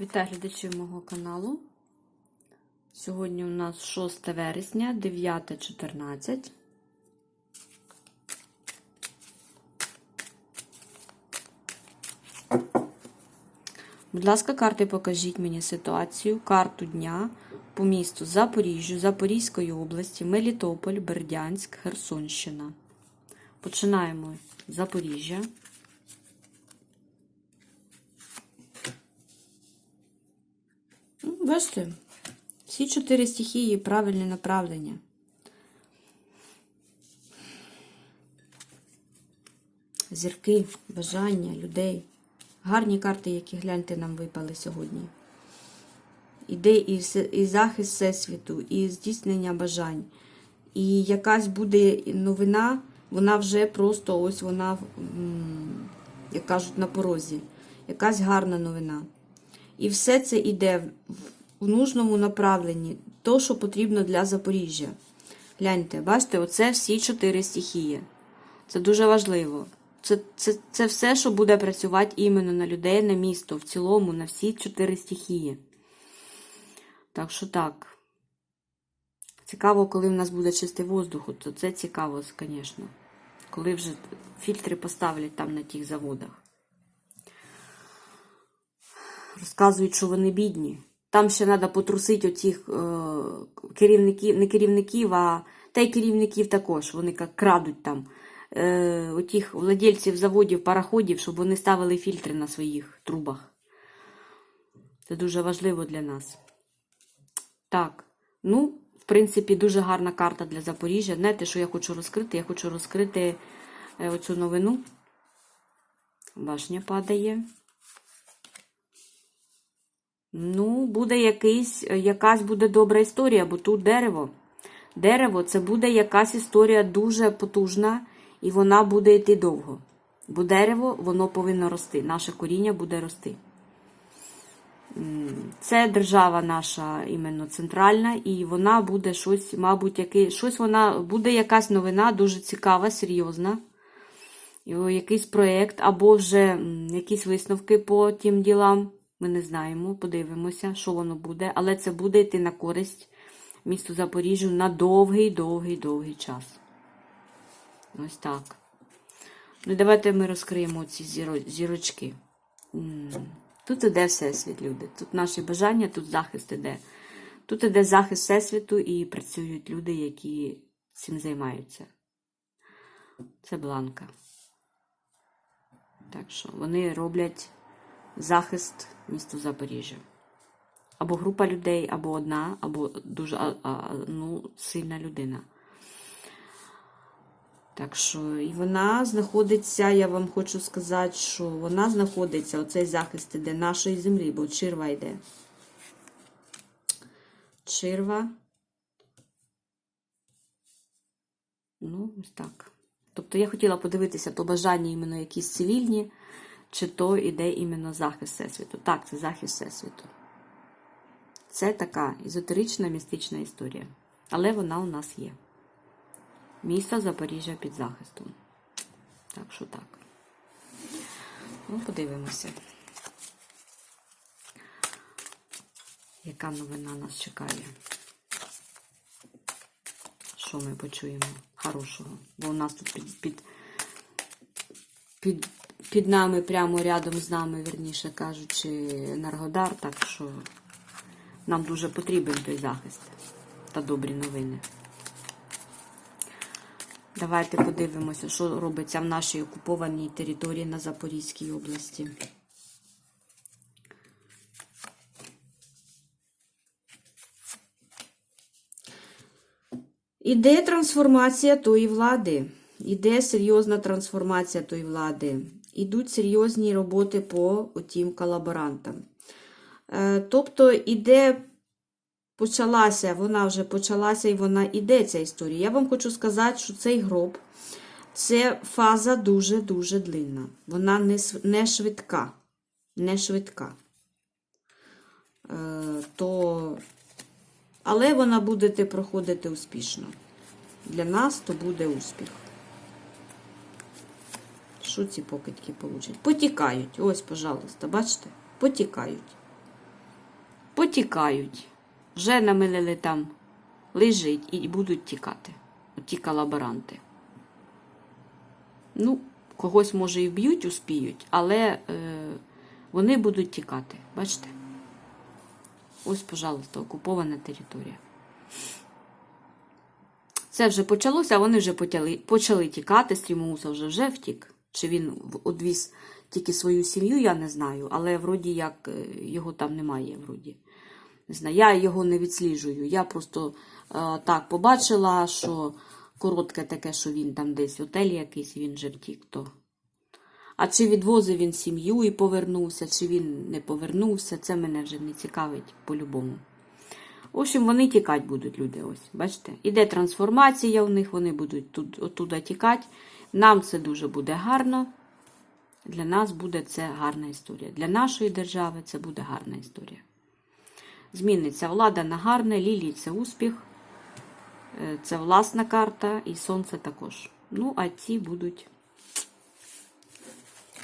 Вітаю глядачів мого каналу. Сьогодні у нас 6 вересня, 9.14. Будь ласка, карти покажіть мені ситуацію, карту дня по місту Запоріжжю, Запорізької області, Мелітополь, Бердянськ, Херсонщина. Починаємо Запоріжжя. Ну, Бачите, всі чотири стихії правильне направлення. Зірки, бажання людей. Гарні карти, які гляньте нам випали сьогодні. Іде і, і захист Всесвіту, і здійснення бажань. І якась буде новина, вона вже просто ось вона, як кажуть, на порозі. Якась гарна новина. І все це йде в- нужному направленні, то, що потрібно для Запоріжжя. Гляньте, бачите, оце всі чотири стихії. Це дуже важливо. Це, це, це все, що буде працювати іменно на людей, на місто, в цілому, на всі чотири стихії. Так що так. Цікаво, коли в нас буде чистий воздух, то це цікаво, звісно. Коли вже фільтри поставлять там на тих заводах. Розказують, що вони бідні. Там ще треба потрусити оцих е, керівників, не керівників, а та й керівників також. Вони як крадуть там е, отих владельців заводів, пароходів, щоб вони ставили фільтри на своїх трубах. Це дуже важливо для нас. Так, ну, в принципі, дуже гарна карта для Запоріжжя. Знаєте, що я хочу розкрити? Я хочу розкрити е, оцю новину. Башня падає. Ну, буде якийсь, якась буде добра історія, бо тут дерево. Дерево це буде якась історія дуже потужна, і вона буде йти довго. Бо дерево, воно повинно рости. Наше коріння буде рости. Це держава наша іменно центральна, і вона буде щось, мабуть, яке, щось вона буде якась новина дуже цікава, серйозна. Якийсь проєкт, або вже якісь висновки по тим ділам. Ми не знаємо, подивимося, що воно буде, але це буде йти на користь місту Запоріжжю на довгий, довгий, довгий час. Ось так. Ну, давайте ми розкриємо ці зіро... зірочки. Тут іде Всесвіт, люди. Тут наші бажання, тут захист іде. Тут іде захист Всесвіту і працюють люди, які цим займаються. Це бланка. Так що вони роблять захист місту Запоріжжя. Або група людей, або одна, або дуже ну, сильна людина. Так що, і вона знаходиться, я вам хочу сказати, що вона знаходиться, оцей захист іде нашої землі, бо чирва йде. Чирва. Ну, ось так. Тобто я хотіла подивитися, то бажання іменно якісь цивільні, чи то іде іменно захист Всесвіту. Так, це захист Всесвіту. Це така езотерична містична історія. Але вона у нас є. Місто Запоріжжя під захистом. Так що так. Ну, подивимося. Яка новина нас чекає? Що ми почуємо хорошого? Бо у нас тут під, під, під, під нами, прямо рядом з нами, верніше кажучи, Енергодар, так що нам дуже потрібен той захист та добрі новини. Давайте подивимося, що робиться в нашій окупованій території на Запорізькій області. Іде трансформація тої влади. Іде серйозна трансформація тої влади. Ідуть серйозні роботи по тим колаборантам. Е, Тобто іде, почалася, вона вже почалася і вона іде ця історія. Я вам хочу сказати, що цей гроб це фаза дуже-дуже длинна. Вона не, не швидка. Не швидка. Е, То... Але вона буде проходити успішно. Для нас то буде успіх. Що ці покидьки получать? Потікають. Ось, пожалуйста, бачите? Потікають. потікають. Вже намилили там лежить і будуть тікати. От ті колаборанти. Ну, когось, може, і вб'ють, успіють, але е, вони будуть тікати. Бачите? Ось, пожалуйста, окупована територія. Це вже почалося, а вони вже почали, почали тікати. Стрімоуса вже вже втік. Чи він одвіз тільки свою сім'ю, я не знаю, але вроді як е, його там немає. Вроді. Не знаю, я його не відсліджую. Я просто е, так побачила, що коротке таке, що він там десь готель якийсь, він же втік. То. А чи відвозив він сім'ю і повернувся, чи він не повернувся, це мене вже не цікавить по-любому. В общем, вони тікати будуть, люди. Ось, бачите? Іде трансформація у них, вони будуть тут, оттуда тікати. Нам це дуже буде гарно. Для нас буде це гарна історія. Для нашої держави це буде гарна історія. Зміниться влада на гарне, лілії це успіх, е, це власна карта і сонце також. Ну, а ці будуть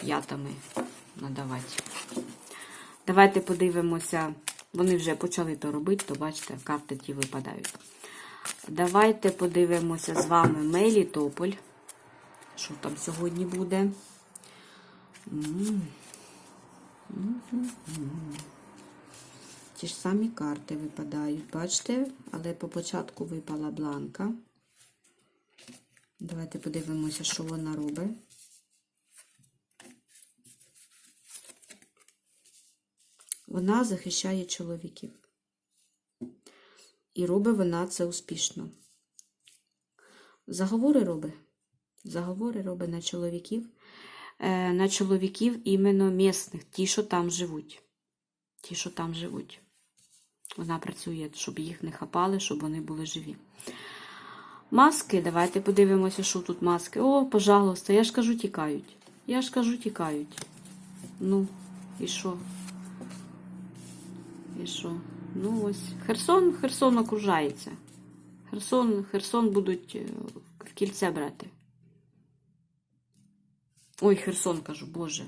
п'ятами надавати. Давайте подивимося. Вони вже почали то робити, то бачите, карти ті випадають. Давайте подивимося з вами Мелітополь. Що там сьогодні буде? Ті ж самі карти випадають, бачите? Але по початку випала бланка. Давайте подивимося, що вона робить. Вона захищає чоловіків. І робить вона це успішно. Заговори робить. Заговори робить на чоловіків. Е, на чоловіків іменно місних, ті, що там живуть. Ті, що там живуть. Вона працює, щоб їх не хапали, щоб вони були живі. Маски, давайте подивимося, що тут маски. О, пожалуйста, я ж кажу, тікають. Я ж кажу, тікають. Ну, і що? І що? Ну ось. Херсон, Херсон окружається. Херсон, Херсон будуть е, в кільце брати. Ой, Херсон кажу, Боже.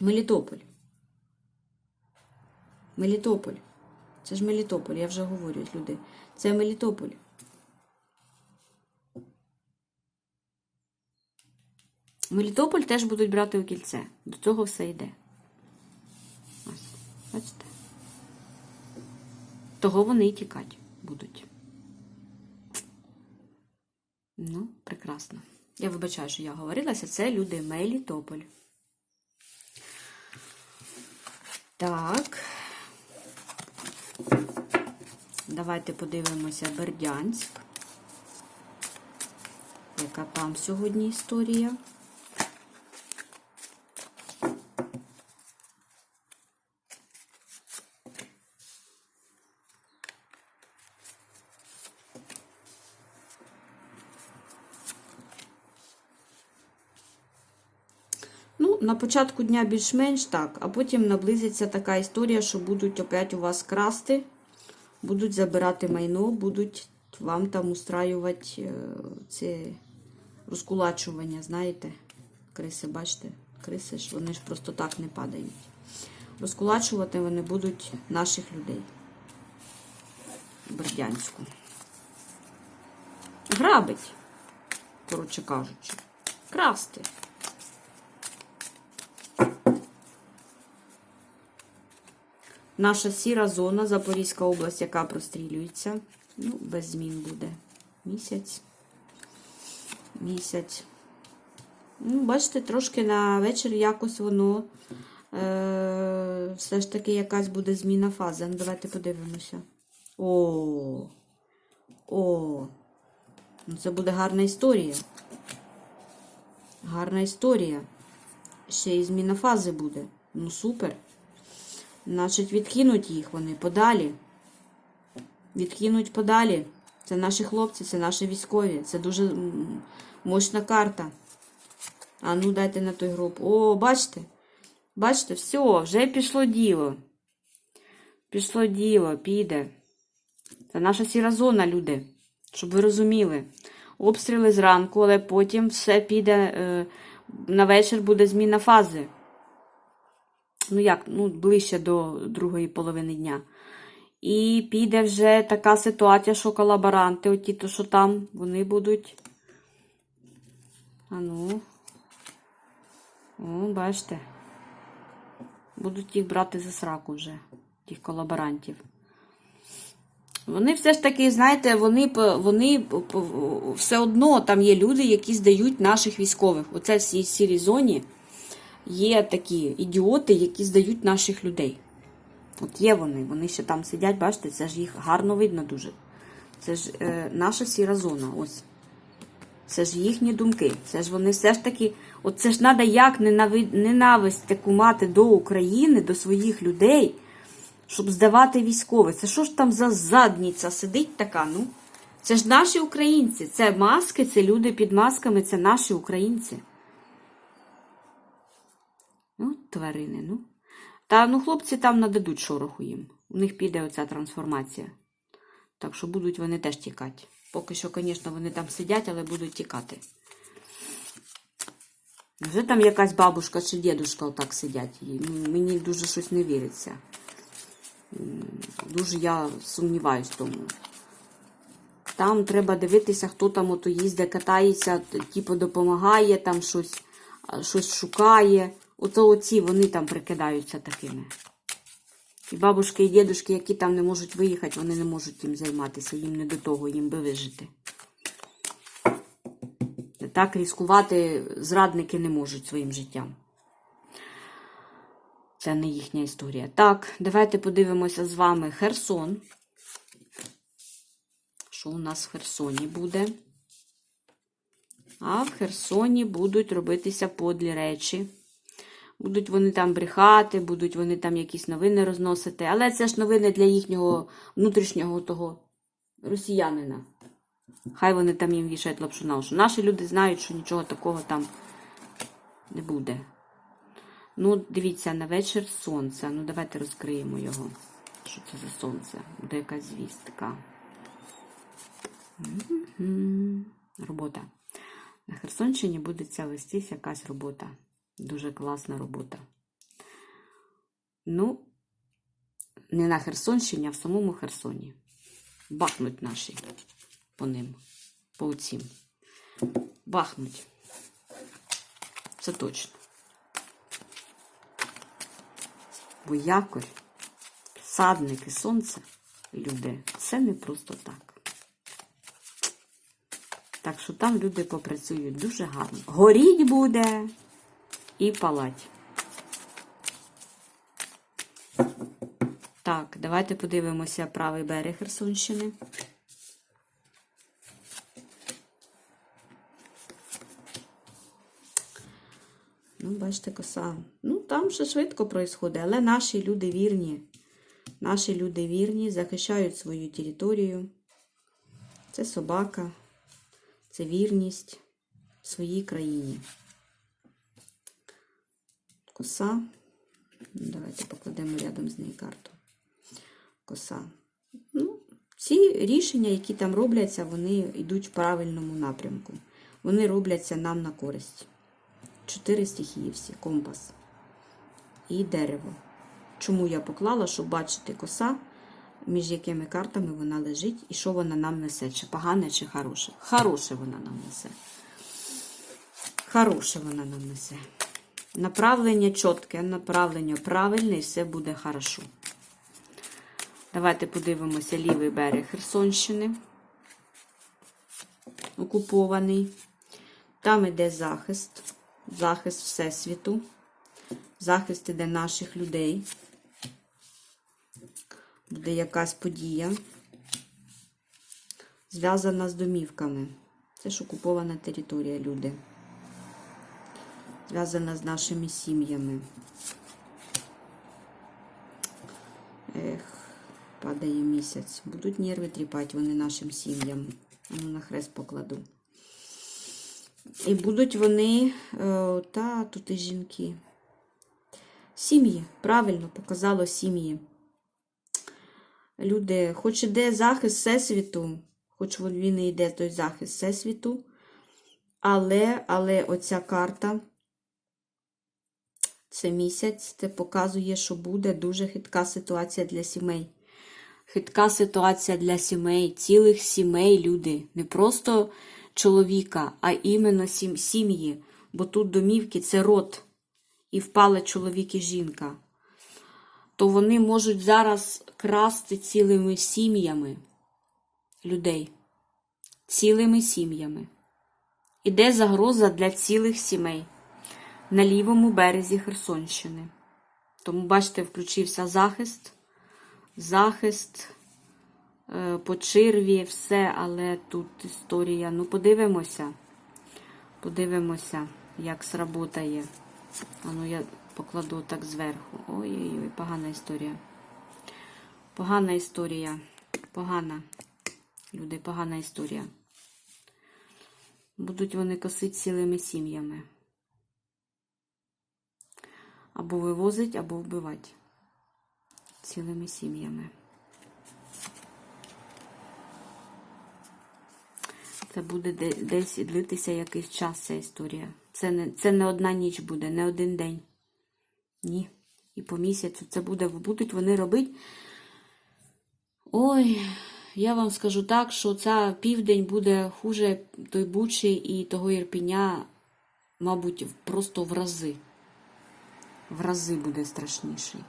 Мелітополь. Мелітополь. Це ж Мелітополь, я вже говорю, люди. Це Мелітополь. Мелітополь теж будуть брати у кільце. До цього все йде. Ось, бачите? Того вони і тікати будуть. Ну, прекрасно. Я вибачаю, що я говорилася. Це люди Мелітополь. Так. Давайте подивимося Бердянськ. Яка там сьогодні історія? Ну, на початку дня більш-менш так, а потім наблизиться така історія, що будуть опять у вас красти, будуть забирати майно, будуть вам там устраювати е, це розкулачування, знаєте, криси, бачите, криси ж вони ж просто так не падають. Розкулачувати вони будуть наших людей. Бердянську. Грабить, коротше кажучи, красти. Наша сіра зона, Запорізька область, яка прострілюється. Ну, без змін буде. Місяць. Місяць. Ну, бачите, трошки на вечір якось воно е- все ж таки якась буде зміна фази. Ну, давайте подивимося. О! О! Ну, це буде гарна історія. Гарна історія. Ще і зміна фази буде. Ну, супер. Значить, відкинуть їх вони подалі. Відкинуть подалі. Це наші хлопці, це наші військові. Це дуже мощна карта. А ну, дайте на той груп. О, бачите? Бачите, все, вже пішло діло. Пішло діло, піде. Це наша сіра зона, люди. Щоб ви розуміли. Обстріли зранку, але потім все піде. Е, на вечір буде зміна фази. Ну як, ну, ближче до другої половини дня. І піде вже така ситуація, що колаборанти, оті, то, що там, вони будуть. А ну. О, бачите. Будуть їх брати за сраку вже, тих колаборантів. Вони все ж таки, знаєте, вони, вони все одно там є люди, які здають наших військових. Оце в цій сірій зоні є такі ідіоти, які здають наших людей. От є вони, вони ще там сидять, бачите, це ж їх гарно видно дуже. Це ж е, наша сіра зона. Ось. Це ж їхні думки. Це ж вони все ж таки. От це ж треба як ненави- ненависть таку мати до України, до своїх людей, щоб здавати військових. Це що ж там за задниця сидить така? Ну? Це ж наші українці. Це маски, це люди під масками, це наші українці. Ну, тварини, ну. Та ну хлопці там нададуть шороху їм. У них піде оця трансформація. Так що будуть вони теж тікати. Поки що, звісно, вони там сидять, але будуть тікати. Вже там якась бабушка чи дідушка отак сидять. І Мені дуже щось не віриться. Дуже я сумніваюсь тому. Там треба дивитися, хто там ото їздить, катається, типу допомагає, там щось, щось шукає. Ото оці вони там прикидаються такими. І бабушки, і дідушки, які там не можуть виїхати, вони не можуть тим займатися, їм не до того, їм би вижити. Так ризикувати зрадники не можуть своїм життям. Це не їхня історія. Так, давайте подивимося з вами Херсон. Що у нас в Херсоні буде? А в Херсоні будуть робитися подлі речі. Будуть вони там брехати, будуть вони там якісь новини розносити. Але це ж новини для їхнього внутрішнього того росіянина. Хай вони там їм вішають лапшу уші. Наші люди знають, що нічого такого там не буде. Ну, дивіться, на вечір сонця. Ну, давайте розкриємо його. Що це за сонце? Буде якась звістка. Робота. На Херсонщині буде ця вестись якась робота. Дуже класна робота. Ну, не на Херсонщині, а в самому Херсоні. Бахнуть наші по ним, по оцім. Бахнуть. Це точно. Бо якорь, садники, сонце, люди, це не просто так. Так що там люди попрацюють дуже гарно. Горіть буде і палать. Так, давайте подивимося правий берег Херсонщини. Ну, бачите, коса. Ну, там ще швидко происходить, але наші люди вірні. Наші люди вірні, захищають свою територію. Це собака, це вірність своїй країні. Коса. Давайте покладемо рядом з нею карту. Коса. Ну, ці рішення, які там робляться, вони йдуть в правильному напрямку. Вони робляться нам на користь. Чотири стихії всі, компас і дерево. Чому я поклала, щоб бачити коса, між якими картами вона лежить, і що вона нам несе, чи погане, чи хороше. Хороше вона нам несе. Хороше вона нам несе. Направлення чітке, направлення правильне, і все буде хорошо. Давайте подивимося лівий берег Херсонщини. Окупований. Там іде захист, захист Всесвіту, захист іде наших людей. Буде якась подія, зв'язана з домівками. Це ж окупована територія, люди. Зв'язана з нашими сім'ями. Ех, падає місяць. Будуть нерви тріпати вони нашим сім'ям. Ну, на хрест покладу. І будуть вони, е, та тут і жінки. Сім'ї, правильно показало сім'ї. Люди, хоч іде захист Всесвіту, хоч він і йде той захист Всесвіту, але, але оця карта Це місяць, це показує, що буде дуже хитка ситуація для сімей. Хитка ситуація для сімей, цілих сімей люди. Не просто чоловіка, а іменно сім- сім'ї. Бо тут домівки це род. І впали чоловік і жінка. То вони можуть зараз красти цілими сім'ями людей. Цілими сім'ями. Іде загроза для цілих сімей на лівому березі Херсонщини. Тому, бачите, включився захист, захист е, по черві, все, але тут історія. Ну, подивимося. Подивимося, як сработає. А ну я покладу так зверху. Ой-ой-ой, погана історія. Погана історія. Погана. Люди, погана історія. Будуть вони косити цілими сім'ями. Або вивозить, або вбивати. Цілими сім'ями. Це буде десь длитися якийсь час ця історія. Це не, це не одна ніч буде, не один день. Ні. І по місяцю це буде, будуть вони робити. Ой, я вам скажу так, що ця південь буде хуже той Бучі і того Ірпіня, мабуть, просто в рази. В рази буде страшніший.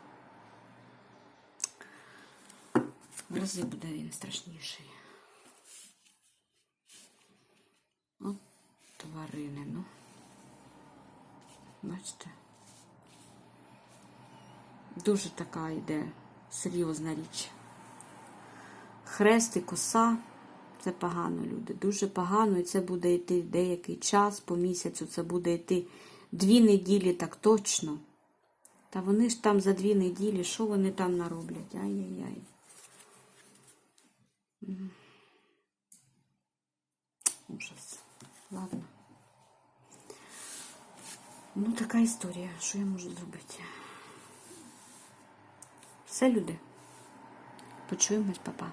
В рази буде він страшніший. От тварини, ну. Бачите? Дуже така йде серйозна річ. Хрест і коса це погано, люди. Дуже погано, і це буде йти деякий час по місяцю. Це буде йти дві неділі, так точно. Та вони ж там за дві неділі, що вони там нароблять? Ай-яй-яй. Ужас. Ладно. Ну, така історія. Що я можу зробити? Все, люди. Почуємось, папа.